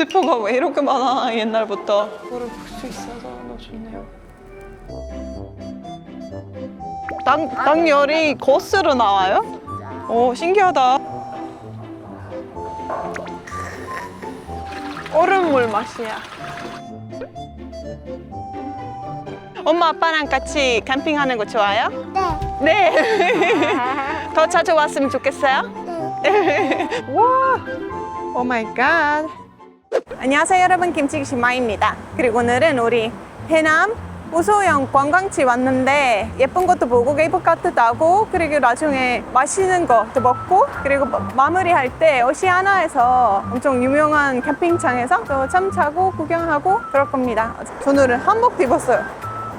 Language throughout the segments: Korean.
스포가 왜 이렇게 많아 옛날부터 그거를 볼 수 있어서 너무 좋네요 땅, 땅열이 거스로 나와요? 오 신기하다 얼음물 맛이야 엄마 아빠랑 같이 캠핑하는 거 좋아요? 네. 네. 더 자주 왔으면 좋겠어요? 네. 와, 오 마이 갓. 안녕하세요 여러분 김치기 마입니다. 그리고 오늘은 우리 해남 우소영 관광지 왔는데 예쁜 것도 보고 예쁜 것도 하고 그리고 나중에 맛있는 것도 먹고 그리고 마- 마무리할 때 오시아나에서 엄청 유명한 캠핑장에서 또 참차고 구경하고 그럴 겁니다. 저 오늘은 한복도 입었어요.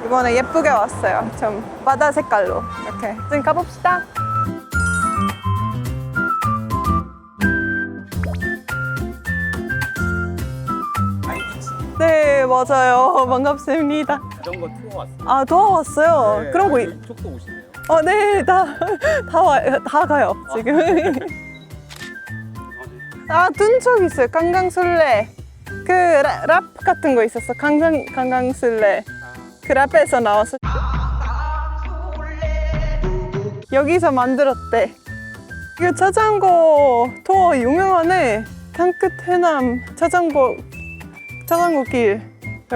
이번에 예쁘게 왔어요. 좀 바다 색깔로 이렇게. 지금 가봅시다. 맞아요 반갑습니다. 자전거 투어 왔어요. 아 도와 왔어요. 네, 그런 거. 아, 있- 이쪽도 오시네요. 어, 네, 다, 다 와요. 다 가요, 지금. 아, 둔 적 있어요. 강강술래. 그, 라- 랍 같은 거 있었어. 강강, 강강술래. 그 랍에서 나왔어. 여기서 만들었대. 이거 자전거 투어 유명하네. 땅끝 해남 자전거, 자전거 길.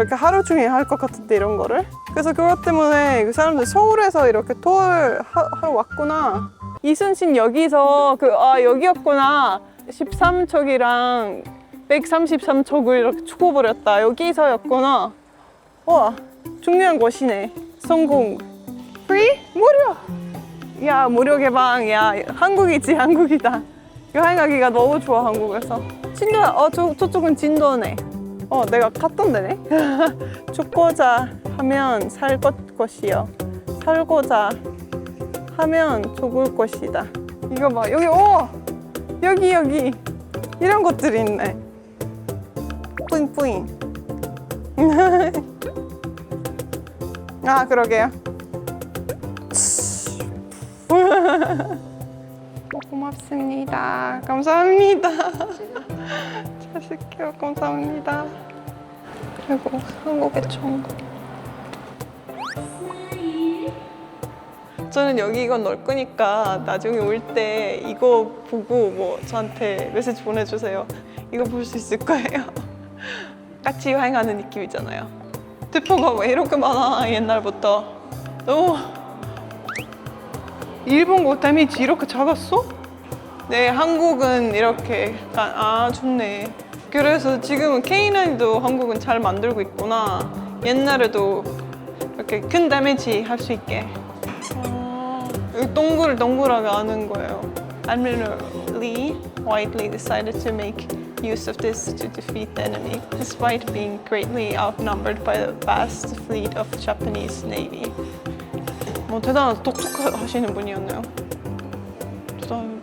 이렇게 하루 종일 할 것 같은데, 이런 거를. 그래서 그것 때문에 그 사람들 서울에서 이렇게 투어를 하, 하러 왔구나. 이순신 여기서 그, 아, 여기였구나. 13척이랑 133척을 이렇게 죽어버렸다. 여기서였구나. 와, 중요한 곳이네. 성공. 프리? 무료! 야, 무료 개방. 야, 한국이지, 한국이다. 여행하기가 너무 좋아, 한국에서. 진도야, 어, 저, 저쪽은 진도네. 어, 내가 갔던 데네. 죽고자 하면 살 것 것이요. 살고자 하면 죽을 것이다. 이거 봐, 여기, 오! 여기, 여기. 이런 것들이 있네. 뿌잉뿌잉. 아, 그러게요. 고맙습니다. 감사합니다. 잘 쓸게요. 감사합니다. 그리고 한국의 총. 저는 여기 넣을 거니까 나중에 올 때 이거 보고 뭐 저한테 메시지 보내주세요. 이거 볼 수 있을 거예요. 같이 여행하는 느낌이잖아요. 대포가 왜 이렇게 많아 옛날부터. 너무 일본 거 데미지 이렇게 작았어? 네, 한국은 이렇게 약간 아 좋네. 그래서 지금은 K9도 한국은 잘 만들고 있구나. 옛날에도 이렇게 큰 데미지 할 수 있게. 아, 여기 동글 동글하게 하는 거예요. Admiral Lee widely decided to make use of this to defeat the enemy, despite being greatly outnumbered by the vast fleet of Japanese navy. 뭐 대단한 똑똑하시는 분이었네요.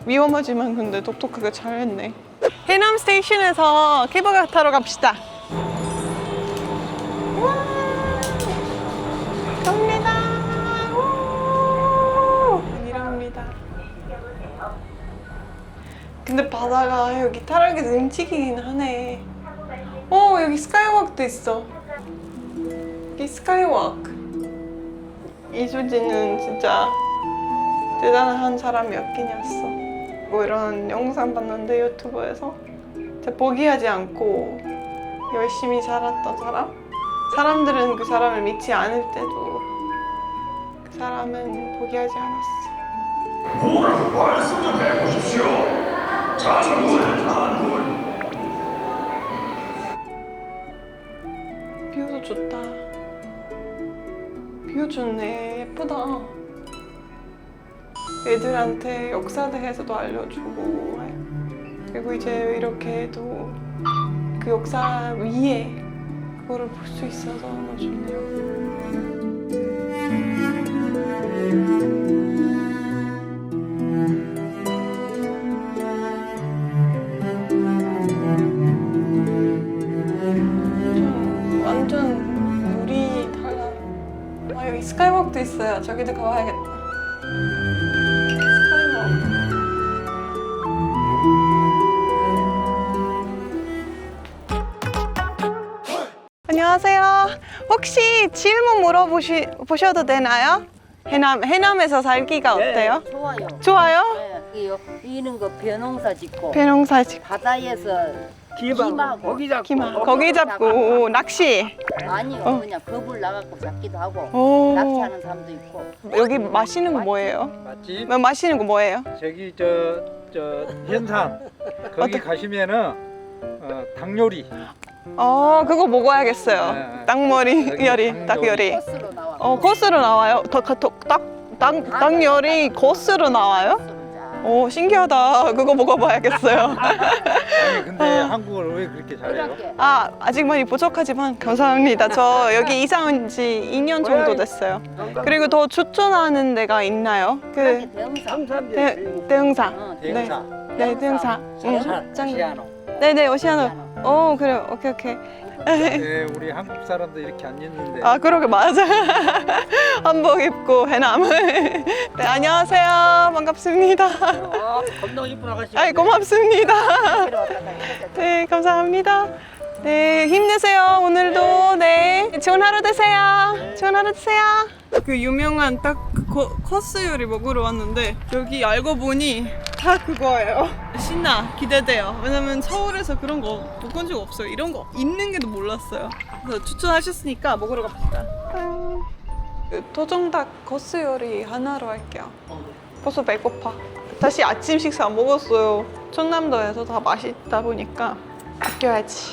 위험하지만 근데 똑똑하게 잘했네. 해남 스테이션에서 케이블카 타러 갑시다. 와, 갑니다. 우! 이랍니다. 근데 바다가 여기 타락에서 움직이긴 하네. 어 여기 스카이워크도 있어. 여기 스카이워크. 이수지는 진짜 대단한 사람이었긴 했어. 뭐 이런 영상 봤는데 유튜브에서 진짜 포기하지 않고 열심히 살았던 사람? 사람들은 그 사람을 믿지 않을 때도 그 사람은 포기하지 않았어. 뭐라고 말씀 좀 해보십시오. 장군 한군 뷰도 좋다. 뷰 좋네. 예쁘다. 애들한테 역사 대해서도 알려주고 그리고 이제 이렇게 해도 그 역사 위에 그거를 볼 수 있어서 너무 좋네요. 완전, 물이 달라. 아 여기 스카이워크도 있어요. 저기도 가봐야겠다. 안녕하세요. 혹시 질문 물어보시 보셔도 되나요? 해남 해남에서 살기가 어때요? 좋아요. 좋아요? 네, 이는 거 벼농사 짓고 배농사 집 바다에서 김하고 거기 잡고 기마 거기 잡고 낚시. 아니요 어. 그냥 겁을 나갖고 잡기도 하고 오 낚시하는 사람도 있고 여기 마시는 거 뭐예요? 맞지? 뭐 마시는 거 뭐예요? 저기 저 저 현산 거기 가시면은 어, 닭 요리 어 그거 먹어야겠어요. 네. 닭머리 여기 요리, 닭 요리. 코스로 나와. 어 코스로 나와요. 닭닭닭 요리 코스로 나와요? 오 신기하다. 그거 먹어봐야겠어요. 아니 근데 한국어를 왜 그렇게 잘해요? 그렇게 아 아직 많이 부족하지만 감사합니다. 저 여기 이사 온 지 2년 정도 됐어요. 그리고 더 추천하는 데가 있나요? 그 대응사. 대, 대응사. 어, 대행사 네 대응사. 응. 짱. 시아노. 네네 오시아노. 오 그래요. 오케이 오케이. 네, 우리 한국 사람도 이렇게 안 입는데 아 그러게 맞아. 한복 입고 해남. 네 안녕하세요. 반갑습니다. 아, 건너 이쁜 아가씨 아이 고맙습니다. 네 감사합니다. 네 힘내세요 오늘도 네 좋은 하루 되세요. 좋은 하루 되세요. 그 유명한 딱 코스 요리 먹으러 왔는데 여기 알고 보니 다 그거예요. 신나 기대돼요. 왜냐면 서울에서 그런 거 먹은 적 없어요. 이런 거 있는 게도 몰랐어요. 그래서 추천하셨으니까 먹으러 갑시다. 그 토종닭 코스 요리 하나로 할게요. 벌써 배고파. 다시 아침 식사 안 먹었어요. 전남도에서 다 맛있다 보니까 아껴야지.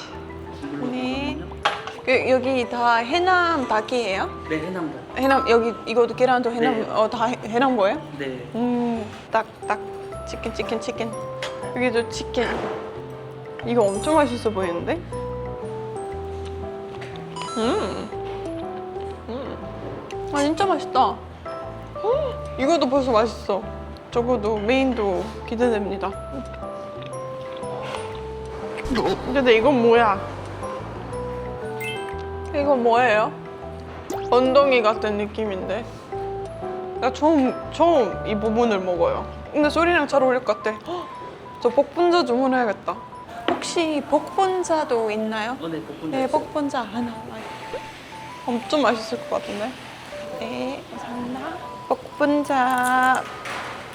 네. 그, 여기 다 해남 닭이에요? 네, 해남도. 해남 여기 이것도 계란도 해남 네. 어 다 해남 거예요? 네. 음, 닭 닭 치킨 치킨 치킨. 여기도 치킨. 이거 엄청 맛있어 보이는데? 음. 음. 아 진짜 맛있다. 음, 이것도 벌써 맛있어. 저거도 메인도 기대됩니다. 근데 이건 뭐야? 이건 뭐예요? 엉덩이 같은 느낌인데. 나 처음 처음 이 부분을 먹어요. 근데 소리랑 잘 어울릴 것 같아. 헉, 저 복분자 주문해야겠다. 혹시 복분자도 있나요? 어, 네, 복분. 네, 복분자 하나. 엄청 맛있을 것 같은데. 네, 감사합니다. 복분자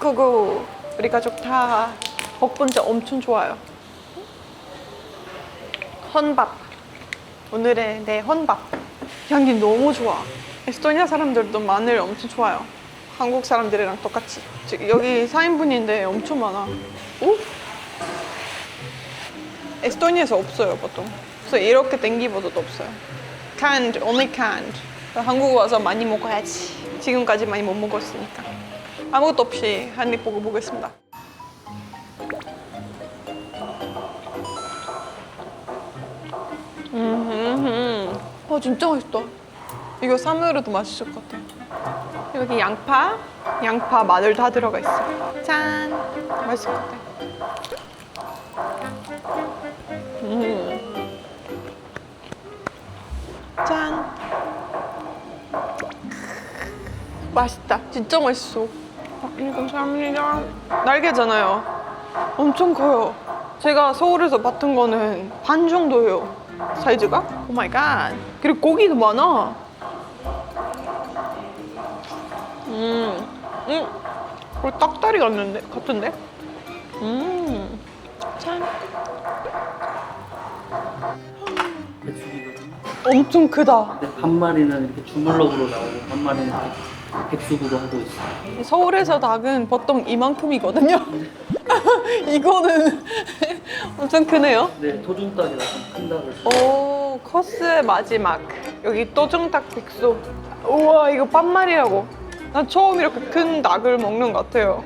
그거 우리 가족 다 복분자 엄청 좋아요. 헌밥. 오늘의 내 헌밥. 향기 너무 좋아. 에스토니아 사람들도 마늘 엄청 좋아요. 한국 사람들이랑 똑같이. 여기 4인분인데 엄청 많아. 오? 에스토니아에서 없어요, 보통. 그래서 이렇게 땡기보다도 없어요. canned, only canned. 한국 와서 많이 먹어야지. 지금까지 많이 못 먹었으니까. 아무것도 없이 한 입 보고 보겠습니다. 음, 어 진짜 맛있다. 이거 사무로도 맛있을 것 같아. 여기 양파, 양파, 마늘 다 들어가 있어. 짠, 맛있을 것 같아. 음, 짠. 맛있다. 진짜 맛있어. 어, 네, 감사합니다. 날개잖아요. 엄청 커요. 제가 서울에서 봤던 거는 반 정도예요. 사이즈가? 오 마이 갓. 그리고 고기도 많아. 음, 음. 거의 딱다리 같는데? 같은데? 음, 짠. 백숙이거든요. 엄청 크다. 네, 한 마리는 이렇게 주물럭으로 나오고 한 마리는 이렇게 백숙으로 하고 있어요. 서울에서 닭은 보통 이만큼이거든요. 이거는 엄청 크네요. 네, 토종닭이라 좀큰 닭을. 써요. 오, 코스의 마지막. 여기 또정닭 백숙. 우와, 이거 반말이라고. 난 처음 이렇게 큰 닭을 먹는 것 같아요.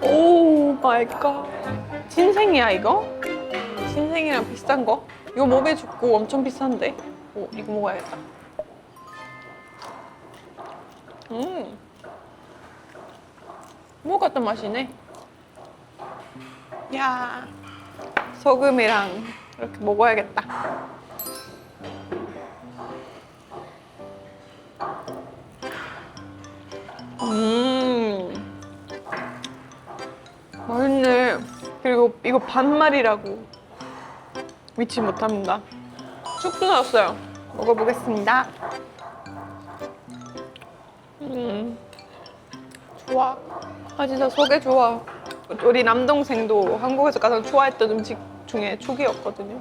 오 마이 갓. 신생이야, 이거? 신생이랑 비슷한 거? 이거 몸에 좋고 엄청 비싼데? 오, 이거 먹어야겠다. 음. 뭐 같은 맛이네. 야 소금이랑 이렇게 먹어야겠다. 음 맛있네. 그리고 이거 반말이라고 믿지 못합니다. 죽도 나왔어요. 먹어보겠습니다. 음, 좋아. 아 진짜 속에 좋아. 우리 남동생도 한국에서 가장 좋아했던 음식 중에 죽이었거든요.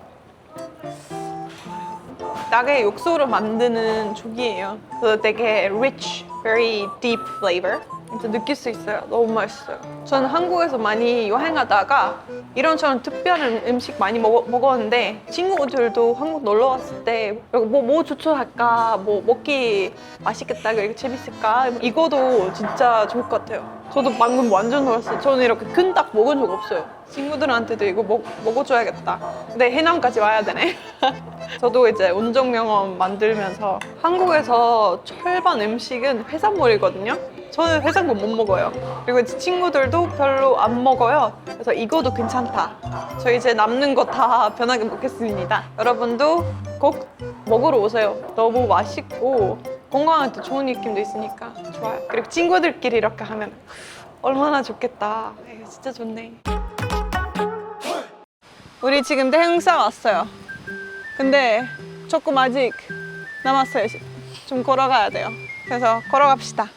닭의 육수로 만드는 죽이에요. 그래서 되게 rich, very deep flavor. 진짜 느낄 수 있어요. 너무 맛있어요. 저는 한국에서 많이 여행하다가 이런저런 특별한 음식 많이 먹, 먹었는데 친구들도 한국 놀러 왔을 때 뭐, 뭐 추천할까? 뭐 먹기 맛있겠다? 이거 재밌을까? 이거도 진짜 좋을 것 같아요. 저도 방금 완전 놀랐어요. 저는 이렇게 큰 닭 먹은 적 없어요. 친구들한테도 이거 먹, 먹어줘야겠다. 근데 해남까지 와야 되네. 저도 이제 운정 명언 만들면서 한국에서 철반 음식은 해산물이거든요. 저는 해산물 못 먹어요. 그리고 제 친구들도 별로 안 먹어요. 그래서 이거도 괜찮다. 저 이제 남는 거 다 편하게 먹겠습니다. 여러분도 꼭 먹으러 오세요. 너무 맛있고 건강한테 좋은 느낌도 있으니까 좋아요. 그리고 친구들끼리 이렇게 하면 얼마나 좋겠다. 에이, 진짜 좋네. 우리 지금 대흥사 왔어요. 근데 조금 아직 남았어요. 좀 걸어가야 돼요. 그래서 걸어갑시다.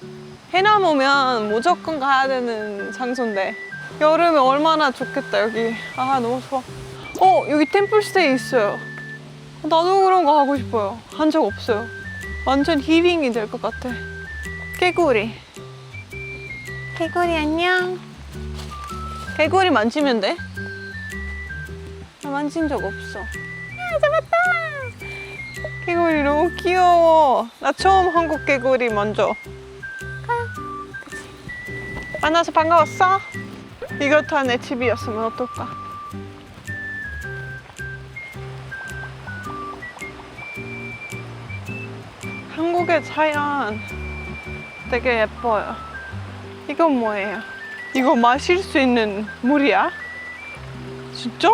해남 오면 무조건 가야 되는 장소인데 여름에 얼마나 좋겠다 여기. 아 너무 좋아. 어 여기 템플스테이 있어요. 나도 그런 거 하고 싶어요. 한 적 없어요. 완전 힐링이 될 것 같아. 개구리. 개구리 안녕. 개구리 만지면 돼? 나 만진 적 없어. 아, 잡았다! 개구리 너무 귀여워. 나 처음 한국 개구리 먼저. 만나서 반가웠어? 이거 다 내 집이었으면 어떨까? 한국의 자연 되게 예뻐요. 이건 뭐예요? 이거 마실 수 있는 물이야? 진짜?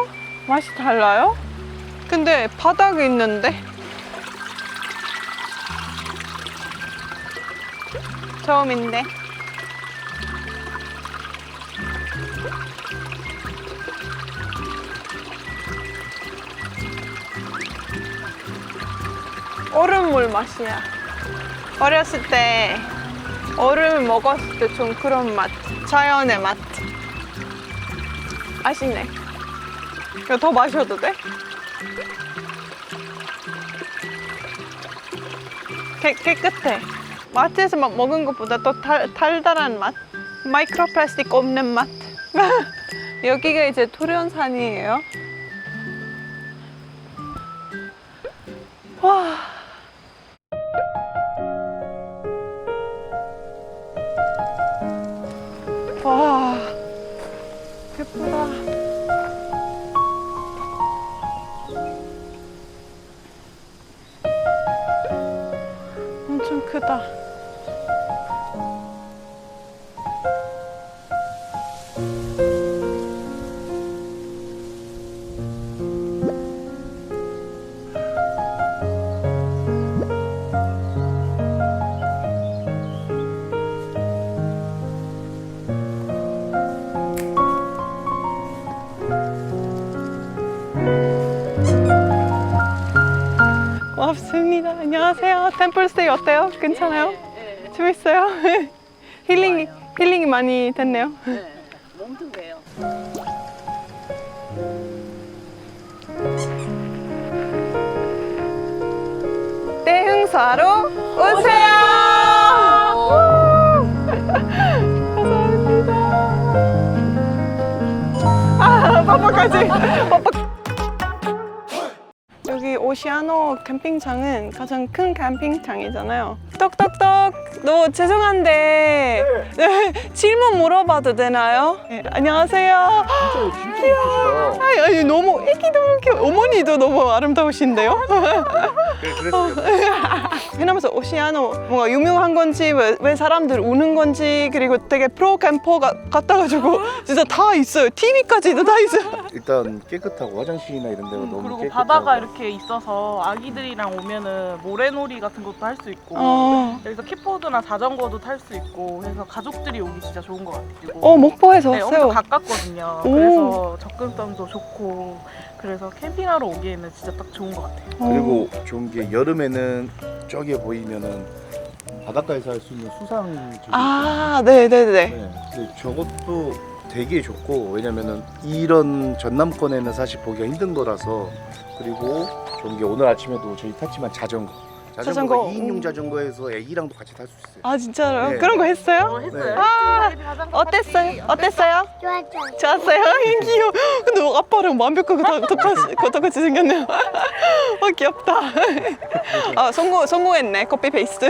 맛이 달라요? 근데 바닥에 있는데? 처음인데. 얼음물 맛이야. 어렸을 때 얼음 먹었을 때 좀 그런 맛. 자연의 맛. 맛있네. 이거 더 마셔도 돼? 깨, 깨끗해. 마트에서 막 먹은 것보다 더 달, 달달한 맛. 마이크로 플라스틱 없는 맛. 여기가 이제 토련산이에요. 템플스테이 어때요? 괜찮아요? 재밌어요? 힐링이 힐링이 많이 됐네요. 몸도 왜요? 대흥사로 오세요. 감사합니다. 아, 빠빠까지. 빠빠. 여기 오시아노 캠핑장은 가장 큰 캠핑장이잖아요. 떡떡떡. 너 죄송한데 네, 질문 물어봐도 되나요? 네, 안녕하세요. 진짜 진짜 예쁘시다. 아니, 아니 너무 애기도 이렇게 어머니도 너무 아름다우신데요? 그래, 그랬어요. 해남에서 오시아노 뭔가 유명한 건지 왜, 왜 사람들 우는 건지 그리고 되게 프로 캠퍼가 같아가지고 진짜 다 있어요. TV까지도 다 있어요. 일단 깨끗하고 화장실이나 이런 데가 너무 그리고 깨끗하고 바다가 이렇게 있어서 아기들이랑 오면은 모래놀이 같은 것도 할 수 있고 어, 여기서 킥보드나 자전거도 탈 수 있고 그래서 가족들이 오기 진짜 좋은 것 같아요. 그리고 어 목포에서 네, 엄청 왔어요. 가깝거든요. 오. 그래서 접근성도 좋고 그래서 캠핑하러 오기에는 진짜 딱 좋은 것 같아요. 그리고 좋은 게 여름에는 저기 보이면은 바닷가에서 할 수 있는 수상 저기 아, 네네네. 네, 근데 저것도 되게 좋고 왜냐면은 이런 전남권에는 사실 보기가 힘든 거라서 그리고 좋은 게 오늘 아침에도 저희 탔지만 자전거 자전거 자전거, 2인용 음. 자전거에서 애기랑도 같이 탈 수 있어요. 아 진짜로요? 네. 그런 거 했어요? 어, 했어요. 아, 자전거 어땠어요? 어땠어요? 좋았죠. 좋았어요? 귀여워. 근데 아빠랑 완벽하게 다 똑같이, 똑같이 생겼네요. 아 귀엽다. 아 성공 성공했네 커피 페이스트.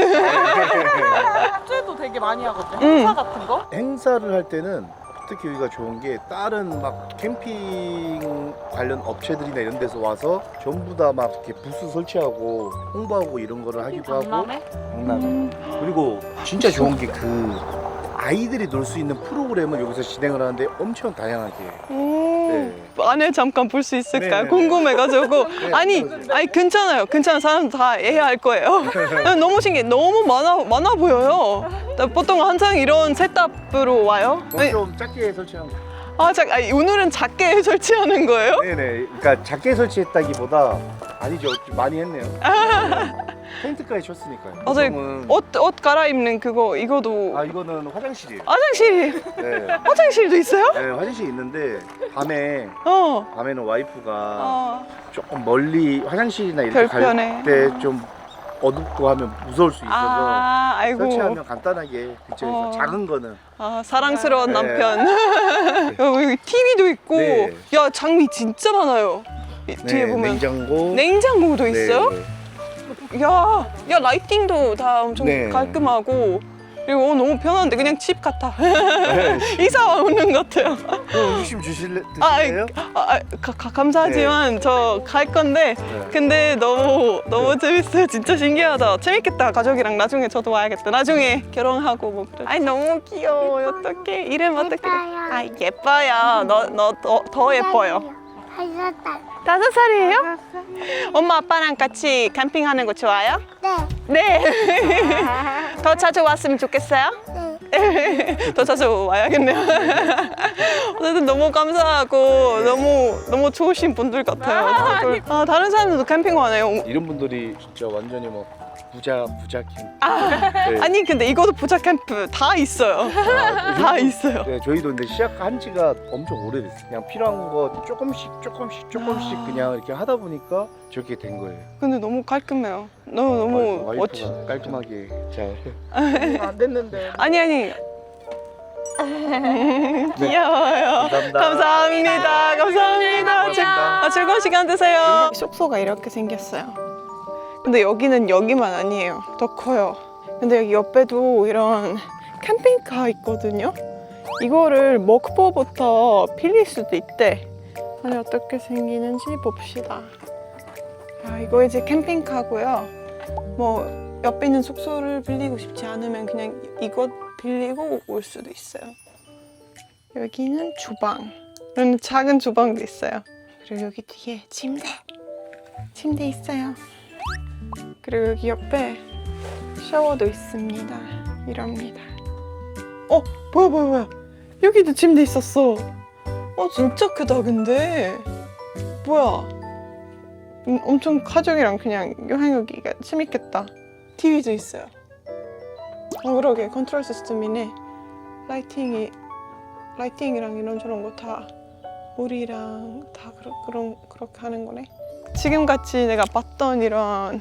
축제도 되게 많이 하거든요. 음. 행사 같은 거. 행사를 할 때는 특히 여기가 좋은 게 다른 막 캠핑 관련 업체들이나 이런 데서 와서 전부 다 막 이렇게 부스 설치하고 홍보하고 이런 거를 하기도 하고 박람회? 박람회. 그리고 진짜 좋은 게 그 아이들이 놀 수 있는 프로그램을 여기서 진행을 하는데 엄청 다양하게. 오, 네. 안에 잠깐 볼 수 있을까 요? 네네네. 궁금해가지고. 아니, 아니 괜찮아요. 괜찮아. 사람 다 이해할 거예요. 너무 신기해. 너무 많아 많아 보여요. 보통 항상 이런 셋업으로 와요. 그건 좀 작게 설치한 거. 아, 자, 아니, 오늘은 작게 설치하는 거예요? 네네. 그러니까 작게 설치했다기보다 아니죠. 좀 많이 했네요. 텐트까지 쳤으니까요. 맞아요. 보통은- 옷, 옷 갈아입는 그거 이거도 아 이거는 화장실이에요. 화장실이 네. 화장실도 있어요? 네, 화장실 있는데 밤에 어. 밤에는 와이프가 어. 조금 멀리 화장실이나 이렇게 별편해. 갈때좀 어둡고 하면 무서울 수 있어서 아, 아이고. 설치하면 간단하게 근처에서 어. 작은 거는 아, 사랑스러운 네. 남편. 여기 TV도 있고, 네. 야 장미 진짜 많아요. 이 뒤에 네, 보면 냉장고 냉장고도 네, 있어요? 네. 야, 야 라이팅도 다 엄청 네. 깔끔하고 그리고 어, 너무 편한데 그냥 집 같아. 네. 이사 오는 것 같아요. 유심 주실래 아, 드실래요? 아, 아, 가, 가- 감사하지만 저 갈 건데 네. 근데 너무 너무 재밌어요. 진짜 신기하다. 재밌겠다. 가족이랑 나중에 저도 와야겠다. 나중에 결혼하고 뭐 그래. 아니 너무 귀여워. 어떡해. 이름 어떻게? 예뻐요. 아 예뻐요. 너 너더 더 예뻐요. 다섯 살. 다섯 살이에요? 엄마 아빠랑 같이 캠핑하는 거 좋아요? 네. 네. 더 자주 왔으면 좋겠어요? 네. 더 자주 와야겠네요. 어쨌든 너무 감사하고 너무 너무 좋으신 분들 같아요. 다들. 아, 다른 사람들도 캠핑 와네요. 이런 분들이 진짜 완전히 뭐 부자 부자 캠. 아, 네. 아니 근데 이것도 부자 캠프 다 있어요. 다 있어요. 네, 저희도 근데 시작한 지가 엄청 오래됐어요. 그냥 필요한 거 조금씩 조금씩 조금씩 아. 그냥 이렇게 하다 보니까 저렇게 된 거예요. 근데 너무 깔끔해요. 너무 너무 와이프가 멋지. 깔끔하게 잘. 안 됐는데. 아니 아니. 귀여워요. 감사합니다. 감사합니다. 감사합니다. 고맙습니다. 아, 즐거운 시간 되세요. 숙소가 이렇게 생겼어요. 근데 여기는 여기만 아니에요. 더 커요. 근데 여기 옆에도 이런 캠핑카 있거든요. 이거를 목포부터 빌릴 수도 있대. 아니 어떻게 생기는지 봅시다. 아, 이거 이제 캠핑카고요. 뭐 옆에 있는 숙소를 빌리고 싶지 않으면 그냥 이것 빌리고 올 수도 있어요. 여기는 주방. 이런 작은 주방도 있어요. 그리고 여기 뒤에 침대. 침대 있어요. 그리고 여기 옆에 샤워도 있습니다. 이럽니다. 어, 뭐야, 뭐야, 뭐야. 여기도 침대 있었어. 어, 진짜 크다, 근데. 뭐야. 음, 엄청 가족이랑 그냥 여행하기가 재밌겠다. TV도 있어요. 어, 그러게. 컨트롤 시스템이네. 라이팅이, 라이팅이랑 이런저런 거 다 물이랑 다 그런, 그런, 그렇게 하는 거네. 지금같이 내가 봤던 이런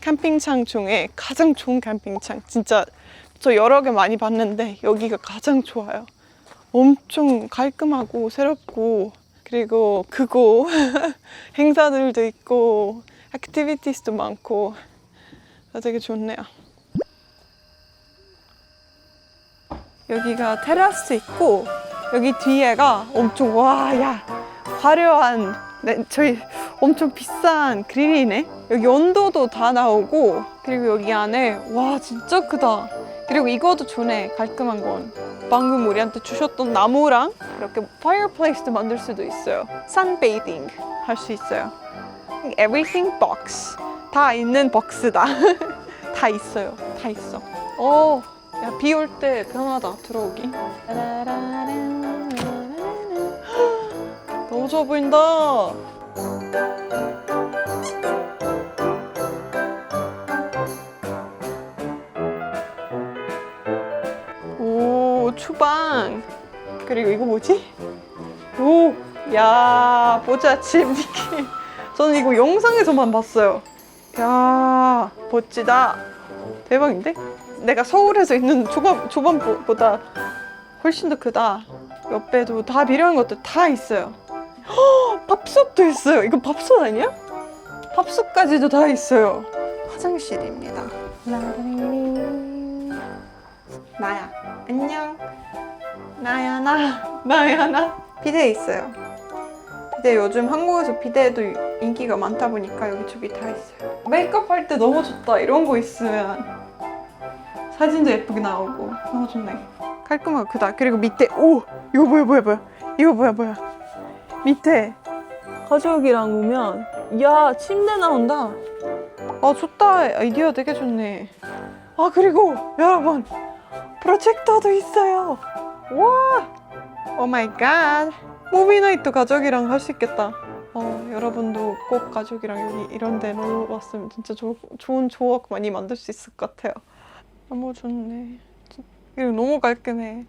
캠핑장 중에 가장 좋은 캠핑장. 진짜 저 여러 개 많이 봤는데 여기가 가장 좋아요. 엄청 깔끔하고 새롭고 그리고 크고 행사들도 있고 액티비티스도 많고 아, 되게 좋네요. 여기가 테라스 있고 여기 뒤에가 엄청 와야 화려한 네, 저희 엄청 비싼 그릴이네. 여기 온도도 다 나오고 그리고 여기 안에 와 진짜 크다. 그리고 이거도 좋네 깔끔한 건. 방금 우리한테 주셨던 나무랑 이렇게 파이어플레이스도 만들 수도 있어요. 선베이딩 할 수 있어요. Everything box 다 있는 박스다. 다 있어요. 다 있어. 어, 야비 올 때 편하다 들어오기. 너무 좋아 보인다. 오 주방 그리고 이거 뭐지? 오, 야 보자 집 느낌. 저는 이거 영상에서만 봤어요. 야 멋지다. 대박인데? 내가 서울에서 있는 조반 조반보다 훨씬 더 크다. 옆에도 다 필요한 것들 다 있어요. 헉, 밥솥도 있어요. 이거 밥솥 아니야? 밥솥까지도 다 있어요. 화장실입니다. 나야. 안녕. 나야 나. 나야 나. 비데 있어요. 비데 요즘 한국에서 비데도 인기가 많다 보니까 여기저기 다 있어요. 메이크업 할 때 너무 좋다. 이런 거 있으면 사진도 예쁘게 나오고 너무 좋네. 깔끔하고 크다. 그리고 밑에 오 이거 뭐야 뭐야 뭐야 이거 뭐야 뭐야 밑에 가족이랑 오면 야 침대 나온다. 아 좋다 아이디어 되게 좋네. 아 그리고 여러분 프로젝터도 있어요. 와, 오 마이 갓. 무비나이트 가족이랑 할 수 있겠다. 어, 여러분도 꼭 가족이랑 여기 이런 데 놀러 왔으면 진짜 조, 좋은 추억 많이 만들 수 있을 것 같아요. 너무 좋네. 그리고 너무 깔끔해.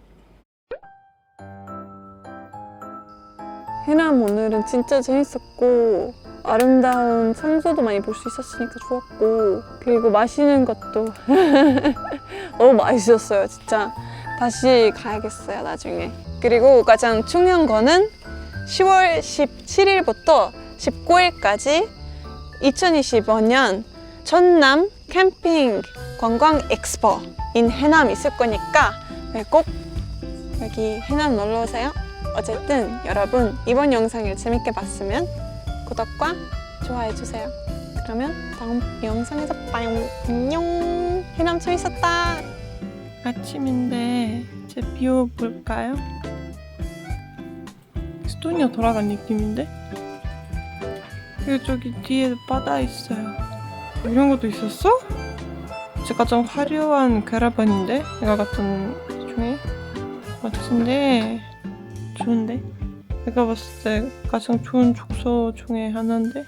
해남 오늘은 진짜 재밌었고 아름다운 성소도 많이 볼 수 있었으니까 좋았고 그리고 마시는 것도 너무 맛있었어요 진짜 다시 가야겠어요 나중에 그리고 가장 중요한 거는 10월 17일부터 19일까지 2025년 전남 캠핑 관광 엑스포 인 해남 있을 거니까 네, 꼭 여기 해남 놀러 오세요. 어쨌든 여러분 이번 영상을 재밌게 봤으면 구독과 좋아해 주세요. 그러면 다음 영상에서 봐요. 안녕. 해남 재밌었다. 아침인데 이제 비워볼까요? 스토니아 돌아간 느낌인데? 그리고 저기 뒤에 바다 있어요. 이런 것도 있었어? 진짜 가장 화려한 캐러반인데? 내가 같은 중에? 멋진데? 좋은데? 내가 봤을 때 가장 좋은 족소 중에 하나인데?